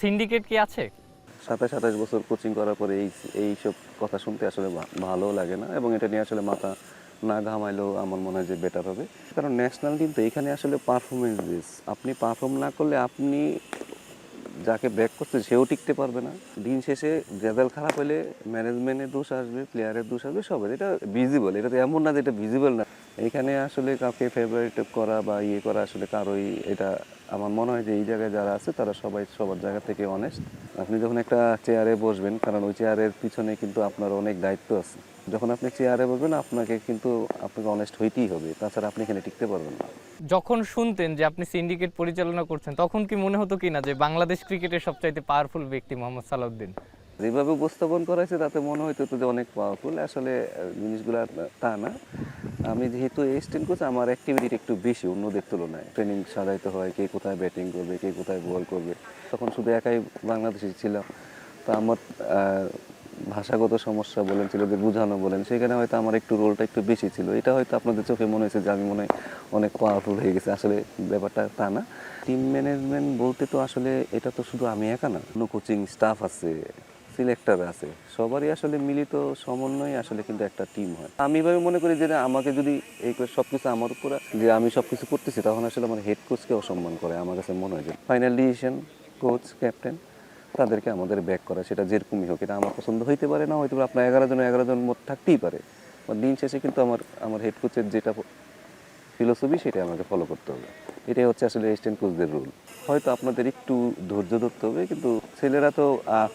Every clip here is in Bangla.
সিন্ডিকেট কি আছে? সাতাশ, আঠাশ বছর কোচিং করার পরে এই এই সব কথা শুনতে আসলে ভালো লাগে না এবং এটা নিয়ে আসলে মাথা না ঘামাইলেও আমার মনে হয় যে বেটার হবে। কারণ ন্যাশনাল কিন্তু এখানে আসলে পারফরমেন্স বেস আপনি পারফর্ম না করলে আপনি যাকে ব্যাক করছে, সেও টিকতে পারবে না। দিন শেষে রেজাল্ট খারাপ হলে ম্যানেজমেন্টের দোষ আসবে প্লেয়ারের দোষ আসবে, সবের। এটা ভিজিবল এটা তো এমন না যে এটা ভিজিবল না। এখানে আসলে কাউকে ফেভারিট করা বা ইয়ে করা আসলে কারোই এটা আমার মনে হয় যে এই জায়গায় যারা আছে, তারা সবাই সবার জায়গা থেকে অনেস্ট আপনি যখন একটা চেয়ারে বসবেন, কারণ ওই চেয়ারের পিছনে কিন্তু আপনার অনেক দায়িত্ব আছে। যখন আপনি চেয়ারে বসবেন আপনাকে কিন্তু আপনাকে অনেস্ট হইতেই হবে। তাছাড়া আপনি এখানে টিকতে পারবেন না। যখন শুনতেন যে আপনি সিন্ডিকেট পরিচালনা করছেন তখন কি মনে হতো কি না যে বাংলাদেশ ক্রিকেটের সবচাইতে পাওয়ারফুল ব্যক্তি মোহাম্মদ সালাউদ্দিন? যেভাবে উপস্থাপন করা হয়েছে তাতে মনে হইতো তো যে অনেক পাওয়ারফুল আসলে জিনিসগুলো তা না। আমি যেহেতু এক্সটেন্ড করছি আমার অ্যাক্টিভিটি একটু বেশি অন্যদের তুলনায়। ট্রেনিং সাজাইতে হয় কে কোথায় ব্যাটিং করবে কে কোথায় বল করবে। তখন শুধু একাই বাংলাদেশে ছিলাম। তো আমার ভাষাগত সমস্যা বলেন, ছেলেদের বোঝানো বলেন, সেখানে হয়তো আমার একটু রোলটা একটু বেশি ছিল। এটা হয়তো আপনাদের চোখে মনে হয়েছে যে আমি মনে হয় অনেক পাওয়ারফুল হয়ে গেছে। আসলে ব্যাপারটা তা না। টিম ম্যানেজমেন্ট বলতে তো আসলে এটা তো শুধু আমি একা না অন্য কোচিং স্টাফ আছে সিলেক্টর আছে, সবারই আসলে মিলিত সমন্বয় আসলে কিন্তু একটা টিম হয়। আমি এভাবে মনে করি যে আমাকে যদি এই সব কিছু আমার উপর যে আমি সব কিছু করতেছি, তখন আসলে আমার হেড কোচকে অসম্মান করে, আমার কাছে মনে হয় যে ফাইনাল ডিসিশন কোচ ক্যাপ্টেন তাদেরকে আমাদের ব্যাক করা সেটা যেরকমই হোক এটা আমার পছন্দ হইতে পারে না হয়তো আপনার এগারো জন এগারো জন মত থাকতেই পারে। দিন শেষে কিন্তু আমার আমার হেড কোচের যেটা ফিলোসফি সেটা আমাকে ফলো করতে হবে। এটাই হচ্ছে আসলে অ্যাসিস্ট্যান্ট কোচদের রুল হয়তো আপনাদের একটু ধৈর্য ধরতে হবে কিন্তু ছেলেরা তো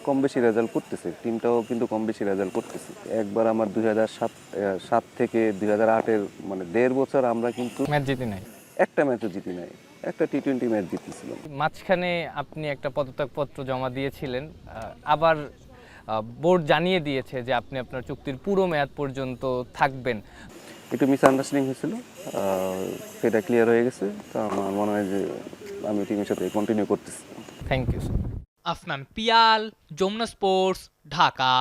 কম বেশি রেজাল্ট করতেছে। টিমটাও কিন্তু কম বেশি রেজাল্ট করতেছে। একবার আমার দুই হাজার সাত সাত থেকে দুই হাজার আটের মানে দেড় বছর আমরা কিন্তু ম্যাচ জিতি নাই। একটা ম্যাচও জিতি নাই। একটা টি টোয়েন্টি ম্যাচ জিতেছিলাম। মাঝখানে আপনি একটা পদত্যাগপত্র জমা দিয়েছিলেন আবার বোর্ড জানিয়ে দিয়েছে যে আপনি আপনার চুক্তির পুরো মেয়াদ পর্যন্ত থাকবেন। একটু মিসআন্ডারস্ট্যান্ডিং হয়েছিল সেটা ক্লিয়ার হয়ে গেছে তো আমার মনে হয় যে আমি টিমের সাথে কন্টিনিউ করতেছি। Thank you Afnan Piyal Jamuna sports Dhaka.